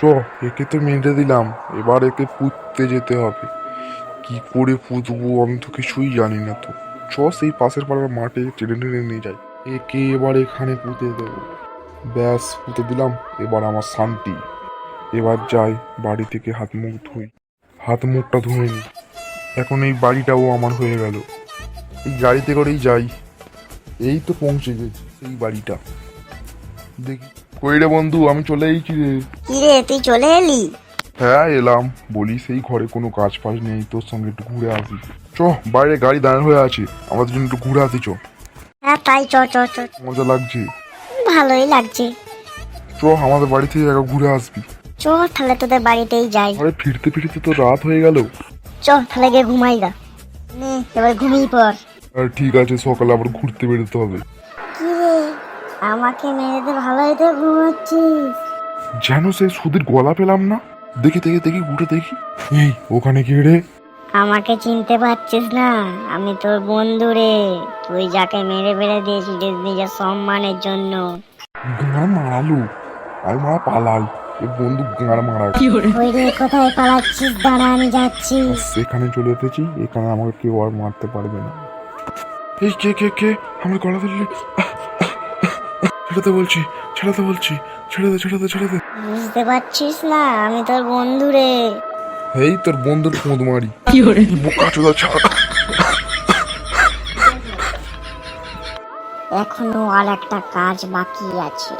চ একে তো মেরে দিলাম এবার একে পুঁততে যেতে হবে। কি করে পুঁতবো আমি তো কিছুই জানি না তো। চ সেই পাশের পাড়ার মাঠে টেনে টেনে নিয়ে যাই। একে এবার এখানে পুঁতে দেবো। ব্যাস পুঁতে দিলাম এবার আমার শান্তি। এবার যাই বাড়ি থেকে হাত মুখ ধুই। হাত মুখটা ধুয়ে নি। এখন এই বাড়িটাও আমার হয়ে গেল। এই গাড়িতে করেই যাই। এই তো পৌঁছে গেছি এই বাড়িটা। দেখি কই রে বন্ধু আমি চলে এসেছি রে। কিরে তুই চলে এলি? হ্যাঁ এলাম। বলি সেই ঘরে কোনো কাজ ফাজ নেই তোর সঙ্গে একটু ঘুরে আসি। চ বাইরে গাড়ি দাঁড়ানো হয়ে আছে। আমাদের জন্য একটু ঘুরে আসি চ। হ্যাঁ তাই চ চ চ। মজা লাগছে। ভালোই লাগছে। চ আমাদের বাড়ি থেকে একবার ঘুরে আসবি। চ তাহলে তোদের বাড়িতেই যাই। আরে ফিরতে ফিরতে তো রাত হয়ে গেল। চ তাহলে গিয়ে ঘুমাই গা। নে এবার ঘুমিয়ে পড়। আর ঠিক আছে সকালে আবার ঘুরতে বেরোতে হবে। কি রে আমাকে মেরে দে ভালোই তো ঘুমাচ্ছিস। যেন সেই সুধীর গলা পেলাম না। দেখি দেখি দেখি ঘুরে দেখি। এই ওখানে কি রে? আমাকে চিনতে পারছিস না? আমি তোর বন্ধু রে। তুই যাকে মেরে বেড়ে দিয়েছিলিস নিজের সম্মানের জন্য। গাঁড় মারালু। আমি মারা পালাই এ বন্ধু গাঁড় মারা ওই রে কোথায় পালাচ্ছিস? দাঁড়া আমি যাচ্ছি। সেখানে চলে এসেছি। এখানে আমাকে কেউ আর মারতে পারবে না। এই কে কে কে? আমার গলা ধরলি। ছেড়ে বলছি ছেড়ে বলছি। ছেড়ে দে ছেড়ে দে ছেড়ে দে বুঝতে পারছিস না? আমি তোর বন্ধু রে। এই তোর বন্ধুর ফোঁদ মারি। বোকা চোদা ছাড়। এখনও আর একটা কাজ বাকি আছে।